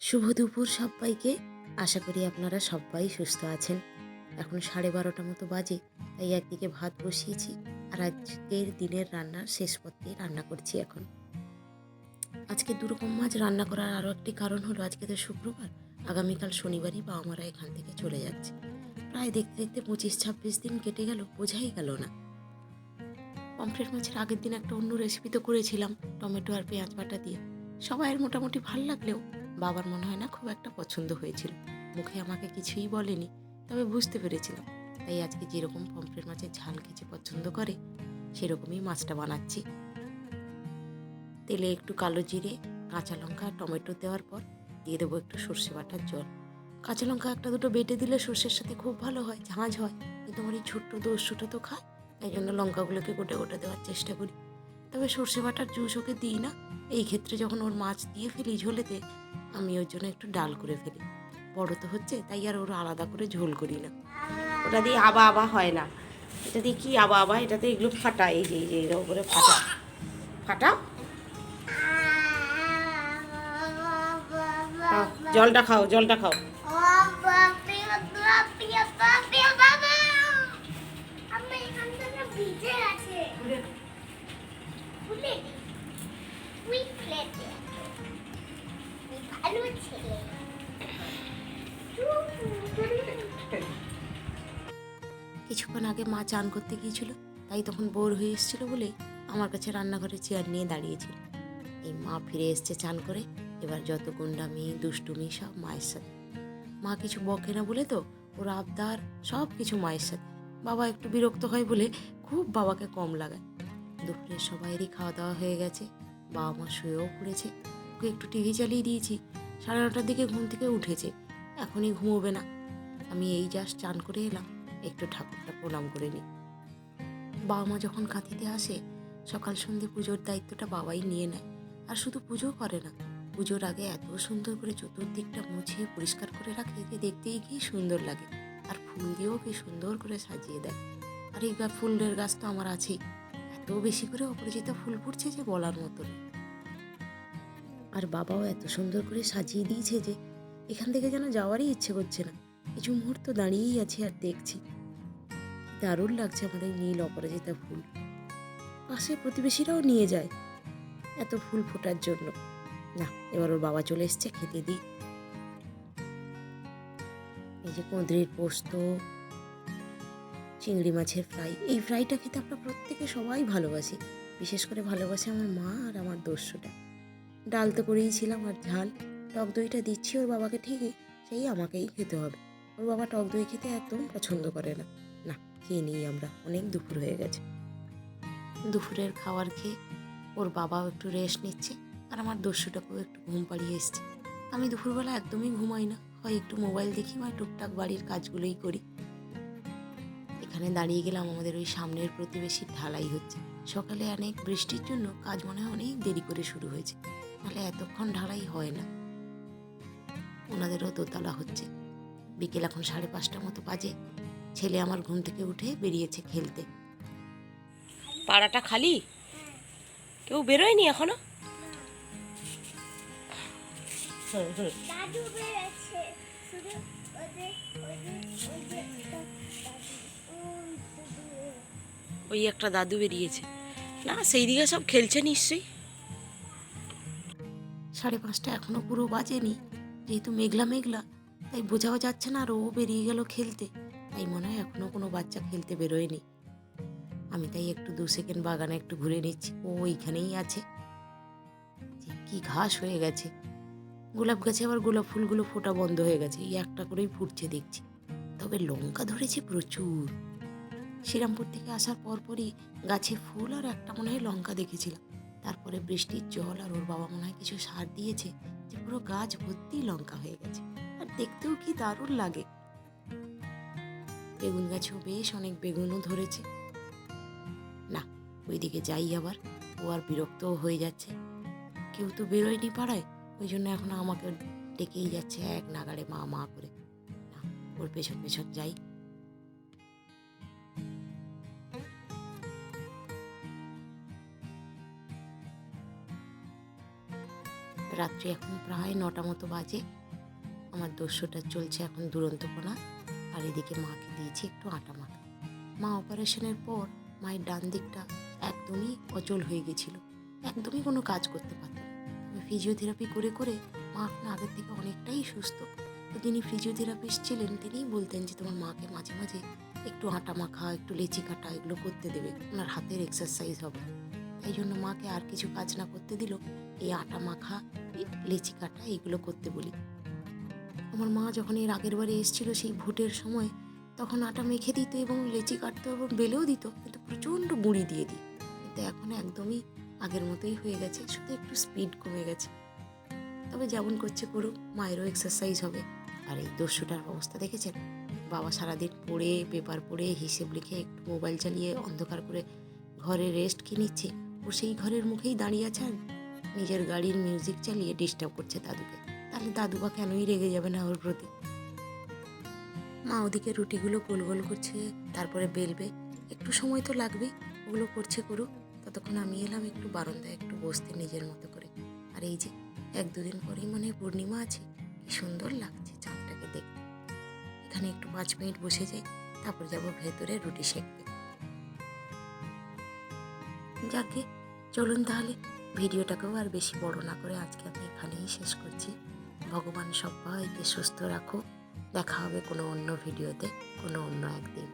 শুভ দুপুর সবাইকে। আশা করি আপনারা সবাই সুস্থ আছেন। এখন সাড়ে বারোটা মতো বাজে, তাই একদিকে ভাত বসিয়েছি আর আজকের দিনের রান্নার শেষ পথে রান্না করছি এখন। আজকে দুরকম মাছ রান্না করার আরও একটি কারণ হলো, আজকে তো শুক্রবার, আগামীকাল শনিবারই বাবা মারা এখান থেকে চলে যাচ্ছে। প্রায় দেখতে দেখতে পঁচিশ ছাব্বিশ দিন কেটে গেল, বোঝাই গেল না। পমফ্রেট মাছের আগের দিন একটা অন্য রেসিপি তো করেছিলাম, টমেটো আর পেঁয়াজ বাটা দিয়ে। সবাইয়ের মোটামুটি ভালো লাগলেও বাবার মনে হয় না খুব একটা পছন্দ হয়েছিল। মুখে আমাকে কিছুই বলেনি, তবে বুঝতে পেরেছিলাম। তাই আজকে যেরকম পমফ্রেট মাছের ঝাল খেতে পছন্দ করে, সেরকমই মাছটা বানাচ্ছি। তেলে একটু কালো জিরে, কাঁচা লঙ্কা, টমেটো দেওয়ার পর দিয়ে দেবো একটু সর্ষে বাটার জল। কাঁচা লঙ্কা একটা দুটো বেটে দিলে সর্ষের সাথে খুব ভালো হয়, ঝাঁঝ হয়। কিন্তু আমার এই ছোট্ট দস্যুটা তো খায়, তাই জন্য লঙ্কাগুলোকে গোটে গোটে দেওয়ার চেষ্টা করি। তবে সর্ষে বাটার জুস ওকে দিই না। এই ক্ষেত্রে যখন ওর মাছ দিয়ে ফেলি ঝোলেতে, আমি ওর জন্য একটু ডাল করে ফেলি। বড় তো হচ্ছে, তাই আর ওর আলাদা করে ঝোল করি না। ওটা দিয়ে আবা আবা হয় না। এটা দিয়ে কী আবা আবা? এটাতে এগুলো ফাটা, এই যে এই যে, এর উপরে ফাটা। ফাটা? জলটা খাও জলটা খাও। তুই ভালো ছেলে কিছুক্ষণ আগে মা চান করতে গিয়েছিল, তাই তখন বোর হয়ে এসেছিল বলে আমার কাছে রান্নাঘরে চেয়ার নিয়ে দাঁড়িয়েছিল। এই মা ফিরে এসছে চান করে, এবার যত গুন্ডামি, দুষ্টুমি সব মায়ের সাথে। মা কিছু বকে না বলে তো, ওর আবদার সব কিছু মায়ের সাথে। বাবা একটু বিরক্ত হয় বলে খুব বাবাকে কম লাগায়। দুপুরে সবাইয়েরই খাওয়া দাওয়া হয়ে গেছে। বাবা মা শুয়েও পড়েছে। ওকে একটু টিভি চালিয়ে দিয়েছি। সাড়ে নটার দিকে ঘুম থেকে উঠেছে। এখনই ঘুমোবে না। আমি এই জাস্ট চান করে এলাম। একটু ঠাকুরটা প্রণাম করে নিই। বাবা মা যখন কাঁথিতে আসে, সকাল সন্ধে পুজোর দায়িত্বটা বাবাই নিয়ে নেয়। আর শুধু পুজো করে না, পুজোর আগে এত সুন্দর করে চতুর্দিকটা মুছিয়ে পরিষ্কার করে রাখে যে দেখতেই কি সুন্দর লাগে। আর ফুল দিয়েও কি সুন্দর করে সাজিয়ে দেয়। আর এই ফুলের গাছ তো আমার আছেই। এত বেশি করে অপরিচিত ফুল ফুটছে যে বলার মতো। আর বাবাও এত সুন্দর করে সাজিয়ে দিয়েছে যে এখান থেকে যেন যাওয়ারই ইচ্ছে করছে না। কিছু মুহূর্ত দাঁড়িয়েই আছি আর দেখছি। দারুণ লাগছে এই নীল অপরাজিতা ফুল। পাশে প্রতিবেশীরাও নিয়ে যায় এত ফুল ফোটার জন্য। না, এবার ওর বাবা চলে এসছে খেতে দিই এই যে কুঁদরির পোস্ত চিংড়ি মাছের ফ্রাই। এই ফ্রাইটা খেতে আমরা প্রত্যেকে সবাই ভালোবাসি। বিশেষ করে ভালোবাসে আমার মা আর আমার দস্যুটা। ডাল তো করেইছিলাম আর ঝাল। টক দইটা দিচ্ছি ওর বাবাকে ঠিকই, সেই আমাকেই খেতে হবে। ওর বাবা টক দই খেতে একদম পছন্দ করে না। না, খেয়ে নিই আমরা। অনেক দুপুর হয়ে গেছে। দুপুরের খাবার খেয়ে ওর বাবাও একটু রেস্ট নিচ্ছে আর আমার দস্যুটাকেও একটু ঘুম পাড়িয়ে এসছে। আমি দুপুরবেলা একদমই ঘুমাই না। হয় একটু মোবাইল দেখি বা টুকটাক বাড়ির কাজগুলোই করি। এখানে দাঁড়িয়ে গেলাম আমাদের ওই সামনের প্রতিবেশীর ঢালাই হচ্ছে। সকালে অনেক বৃষ্টির জন্য কাজ মনে হয় অনেক দেরি করে শুরু হয়েছে। নাহলে এতক্ষণ ঢালাই হয় না। ওনাদেরও দোতলা হচ্ছে। বিকেল এখন সাড়ে পাঁচটা মতো বাজে। ছেলে আমার ঘুম থেকে উঠে বেরিয়েছে খেলতে। পাড়াটা খালি? কেউ বেরোয়নি এখনও? দাদু শুধু ওদের ওদের ওদের ওই একটা দাদু বেরিয়েছে। না সেই দিকে সব খেলছে নিশ্চয়ই। সাড়ে পাঁচটা এখনও পুরো বাজেনি। যেহেতু মেঘলা মেঘলা, তাই বোঝাও যাচ্ছে না আর ও বেরিয়ে গেল খেলতে। তাই মনে হয় এখনও কোনো বাচ্চা খেলতে বেরোয়নি। আমি তাই একটু দু সেকেন্ড বাগানে একটু ঘুরে নিচ্ছি। ও ওইখানেই আছে। কি ঘাস হয়ে গেছে। গোলাপ গাছে আবার গোলাপ ফুলগুলো ফোটা বন্ধ হয়ে গেছে। এই একটা করেই ফুটছে দেখছি। তবে লঙ্কা ধরেছে প্রচুর। শ্রীরামপুর থেকে আসার পরপরই গাছে ফুল আর একটা মনে হয় লঙ্কা দেখেছিলাম। তারপরে বৃষ্টির জল আর ওর বাবা মনে হয় কিছু সার দিয়েছে যে পুরো গাছ ভর্তি লঙ্কা হয়ে গেছে। আর দেখতেও কি দারুণ লাগে। বেগুন গাছেও বেশ অনেক বেগুনও ধরেছে। না, ওইদিকে যাই আবার, ও আর বিরক্তও হয়ে যাচ্ছে। কেউ তো বেরোয়নি পাড়ায়, ওই জন্য এখন আমাকে ডেকেই যাচ্ছে এক নাগাড়ে মা মা করে। না, ওর পেছন পেছন যাই। রাত্রি এখন প্রায় নটা মতো বাজে। আমার দস্যুটা চলছে এখন দুরন্তপনা। আর এদিকে মাকে দিয়েছি একটু আটা মাখা। মা অপারেশনের পর মায়ের ডান দিকটা একদমই অচল হয়ে গেছিল। একদমই কোনো কাজ করতে পারত না। ফিজিওথেরাপি করে করে মা এখন আগের থেকে অনেকটাই সুস্থ। তো যিনি ফিজিওথেরাপিস্ট ছিলেন, তিনিই বলতেন যে তোমার মাকে মাঝে মাঝে একটু আটা মাখা, একটু লেচি কাটা এগুলো করতে দেবে। ওনার হাতের এক্সারসাইজ হবে। তাই জন্য মাকে আর কিছু কাজ না করতে দিল। এই আটা মাখা লেচি কাটা এগুলো করতে বলি। আমার মা যখন এর আগের বারে এসেছিল সেই ভোটের সময়, তখন আটা মেখে দিত এবং লেচি কাটতো এবং বেলেও দিত, কিন্তু প্রচণ্ড গুঁড়ি দিয়ে দিই কিন্তু এখন একদমই আগের মতোই হয়ে গেছে, শুধু একটু স্পিড কমে গেছে। তবে যেমন করছে করুক, মায়েরও এক্সারসাইজ হবে। আর এই দস্যুটার অবস্থা দেখেছেন? বাবা সারাদিন পড়ে, পেপার পড়ে, হিসেব লিখে একটু মোবাইল চালিয়ে অন্ধকার করে ঘরে রেস্ট কি নিচ্ছে? ও সেই ঘরের মুখেই দাঁড়িয়ে আছেন নিজের গাড়ির মিউজিক চালিয়ে ডিস্টার্ব করছে দাদুকে। তাহলে দাদু বা কেনই রেগে যাবে না ওর প্রতি? মা ওদিকে রুটিগুলো গোল গোল করছে, তারপরে বেলবে, একটু সময় তো লাগবে ওগুলো করছে করুক। ততক্ষণ আমি এলাম একটু বারান্দায়, একটু বসতে নিজের মতো করে। আর এই যে, এক দুদিন পরেই মনে পূর্ণিমা আছে, কি সুন্দর লাগছে চাঁদটাকে দেখতে। এখানে একটু পাঁচ মিনিট বসে যাই, তারপর যাব ভেতরে রুটি সেঁকতে। যাকে চলুন তাহলে ভিডিওটাকেও আর বেশি বড় না করে আজকে আমি এখানেই শেষ করছি। ভগবান সবাইকে সুস্থ রাখো দেখা হবে কোনো অন্য ভিডিওতে, কোনো অন্য একদিন।